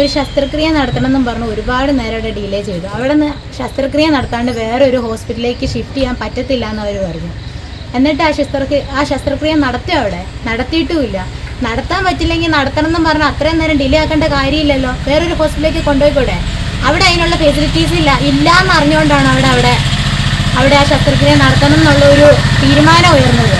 ഒരു ശസ്ത്രക്രിയ നടത്തണമെന്നും പറഞ്ഞ് ഒരുപാട് നേരം അവിടെ ഡിലേ ചെയ്തു. അവിടെ നിന്ന് ശസ്ത്രക്രിയ നടത്താണ്ട് വേറെ ഒരു ഹോസ്പിറ്റലിലേക്ക് ഷിഫ്റ്റ് ചെയ്യാൻ പറ്റത്തില്ല എന്ന് അവർ പറഞ്ഞു. എന്നിട്ട് ആ ശസ്ത്രക്രിയ ആ ശസ്ത്രക്രിയ നടത്തും അവിടെ? നടത്തിയിട്ടുമില്ല. നടത്താൻ പറ്റില്ലെങ്കിൽ നടത്തണം എന്നും പറഞ്ഞാൽ അത്രയും നേരം ഡിലേ ആക്കേണ്ട കാര്യമില്ലല്ലോ. വേറൊരു ഹോസ്പിറ്റലിലേക്ക് കൊണ്ടുപോയിക്കൂടെ? അവിടെ അതിനുള്ള ഫെസിലിറ്റീസ് ഇല്ല. ഇല്ല എന്ന് അറിഞ്ഞുകൊണ്ടാണ് അവിടെ അവിടെ അവിടെ ആ ശസ്ത്രക്രിയ നടത്തണം എന്നുള്ള ഒരു തീരുമാനം ഉയർന്നത്.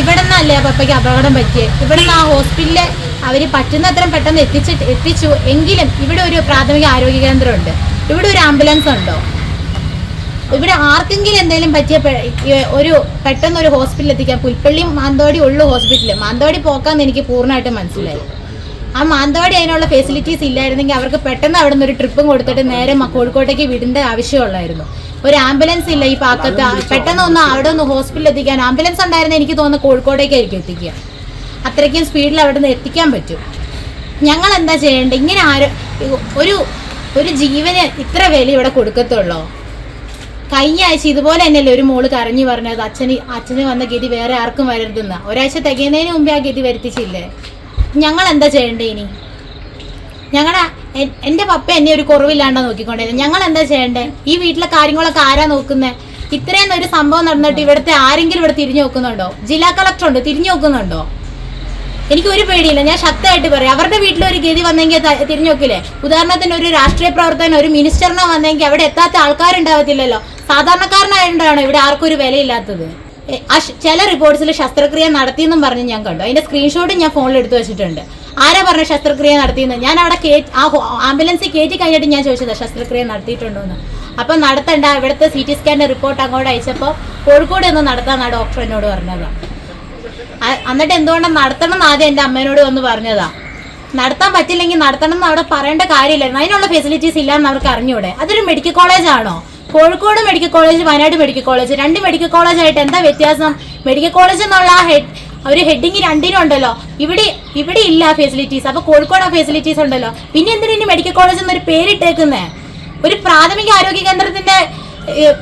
ഇവിടെ നിന്നല്ലേ പപ്പയ്ക്ക് അപകടം പറ്റിയത് ഇവിടെ നിന്ന് ആ ഹോസ്പിറ്റലിൽ അവർ പറ്റുന്നത്രയും പെട്ടെന്ന് എത്തിച്ചിട്ട് എത്തിച്ചു. എങ്കിലും ഇവിടെ ഒരു പ്രാഥമിക ആരോഗ്യ കേന്ദ്രമുണ്ട്. ഇവിടെ ഒരു ആംബുലൻസ് ഉണ്ടോ? ഇവിടെ ആർക്കെങ്കിലും എന്തെങ്കിലും പറ്റിയ ഒരു പെട്ടെന്ന് ഒരു ഹോസ്പിറ്റലിൽ എത്തിക്കാം പുൽപ്പള്ളി മാന്തോടി ഉള്ളു ഹോസ്പിറ്റൽ മാന്തോടി പോക്കാന്ന് എനിക്ക് പൂർണമായിട്ട് മനസ്സിലായി. ആ മാന്തോടി അതിനുള്ള ഫെസിലിറ്റീസ് ഇല്ലായിരുന്നെങ്കിൽ അവർക്ക് പെട്ടെന്ന് അവിടെ നിന്ന് ഒരു ട്രിപ്പും കൊടുത്തിട്ട് നേരെ കോഴിക്കോട്ടേക്ക് വിടേണ്ട ആവശ്യമുള്ളായിരുന്നു. ഒരു ആംബുലൻസ് ഇല്ല ഈ പാക്കത്ത്. പെട്ടെന്ന് ഒന്ന് അവിടെ ഒന്ന് ഹോസ്പിറ്റലിൽ എത്തിക്കാൻ ആംബുലൻസ് ഉണ്ടായിരുന്നെങ്കിൽ എനിക്ക് തോന്നുന്നു കോഴിക്കോട്ടേക്കായിരിക്കും എത്തിക്കുക. അത്രയ്ക്കും സ്പീഡിൽ അവിടെ നിന്ന് എത്തിക്കാൻ പറ്റും. ഞങ്ങൾ എന്താ ചെയ്യേണ്ടത്? ഇങ്ങനെ ആര് ഒരു ഒരു ജീവന് ഇത്ര വില ഇവിടെ കൊടുക്കത്തുള്ളോ. കഴിഞ്ഞ ആഴ്ച ഇതുപോലെ തന്നെയല്ലേ ഒരു മോൾ കരഞ്ഞു പറഞ്ഞത്. അച്ഛന് അച്ഛന് വന്ന ഗതി വേറെ ആർക്കും വരരുതെന്ന്. ഒരാഴ്ച തികയുന്നതിന് മുമ്പേ ആ ഗതി വരുത്തിച്ചില്ലേ? ഞങ്ങൾ എന്താ ചെയ്യണ്ടേ ഇനി ഞങ്ങളുടെ എന്റെ പപ്പ എന്നെ ഒരു കുറവില്ലാണ്ട് നോക്കിക്കൊണ്ടിരുന്നത് ഞങ്ങൾ എന്താ ചെയ്യണ്ടേ ഈ വീട്ടിലെ കാര്യങ്ങളൊക്കെ ആരാ നോക്കുന്നത് ഇത്രയും ഒരു സംഭവം നടന്നിട്ട് ഇവിടുത്തെ ആരെങ്കിലും ഇവിടെ തിരിഞ്ഞു നോക്കുന്നുണ്ടോ? ജില്ലാ കളക്ടർ ഉണ്ട് തിരിഞ്ഞു നോക്കുന്നുണ്ടോ? എനിക്ക് ഒരു പേടിയില്ല. ഞാൻ ശക്തമായിട്ട് പറയും. അവരുടെ വീട്ടിൽ ഒരു ഗതി വന്നെങ്കിൽ തിരിഞ്ഞോക്കില്ലേ? ഉദാഹരണത്തിന് ഒരു രാഷ്ട്രീയ പ്രവർത്തകൻ ഒരു മിനിസ്റ്ററിനോ വന്നെങ്കിൽ അവിടെ എത്താത്ത ആൾക്കാരുണ്ടാവത്തില്ലല്ലോ. സാധാരണക്കാരനായതുകൊണ്ടാണ് ഇവിടെ ആർക്കും ഒരു വിലയില്ലാത്തത്? ചില റിപ്പോർട്ട്സിൽ ശസ്ത്രക്രിയ നടത്തിയെന്നും പറഞ്ഞ് ഞാൻ കണ്ടു. അതിന്റെ സ്ക്രീൻഷോട്ട് ഞാൻ ഫോണിൽ എടുത്തു വെച്ചിട്ടുണ്ട്. ആരാ പറഞ്ഞ ശസ്ത്രക്രിയ നടത്തിയെന്ന്? ഞാൻ അവിടെ ആ ആംബുലൻസിൽ കയറ്റി കഴിഞ്ഞിട്ട് ഞാൻ ചോദിച്ചത് ശസ്ത്രക്രിയ നടത്തിയിട്ടുണ്ടോ എന്ന് അപ്പം നടത്തണ്ട ഇവിടുത്തെ സി ടി സ്കാനിന്റെ റിപ്പോർട്ട് അങ്ങോട്ട് അയച്ചപ്പോൾ കോഴിക്കോട് ഒന്ന് നടത്താന്നാണ് ഡോക്ടർ എന്നോട് പറഞ്ഞത്. എന്നിട്ട് എന്തുകൊണ്ടാണ് നടത്തണം എന്ന് ആദ്യം എന്റെ അമ്മേനോട് വന്ന് പറഞ്ഞതാ. നടത്താൻ പറ്റില്ലെങ്കിൽ നടത്തണം എന്ന് അവിടെ പറയേണ്ട കാര്യമില്ലായിരുന്നു. അതിനുള്ള ഫെസിലിറ്റീസ് ഇല്ലാന്ന് അവർക്ക് അറിഞ്ഞൂടെ. അതൊരു medical കോളേജാണോ Kozhikode medical college Wayanad medical college രണ്ട് മെഡിക്കൽ കോളേജ് ആയിട്ട് എന്താ വ്യത്യാസം? മെഡിക്കൽ കോളേജ് എന്നുള്ള ആ ഹെഡ് ഒരു ഹെഡിങ് രണ്ടിനും ഉണ്ടല്ലോ. ഇവിടെ ഇവിടെ ഇല്ല ഫെസിലിറ്റീസ് അപ്പൊ കോഴിക്കോട് ആ ഫെസിലിറ്റീസ് ഉണ്ടല്ലോ. പിന്നെ എന്തിനാ മെഡിക്കൽ കോളേജ് എന്നൊരു പേരിട്ടേക്കുന്നേ? ഒരു പ്രാഥമിക ആരോഗ്യ കേന്ദ്രത്തിന്റെ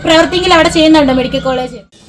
പ്രവർത്തിയെങ്കിൽ അവിടെ ചെയ്യുന്നുണ്ടോ മെഡിക്കൽ കോളേജ്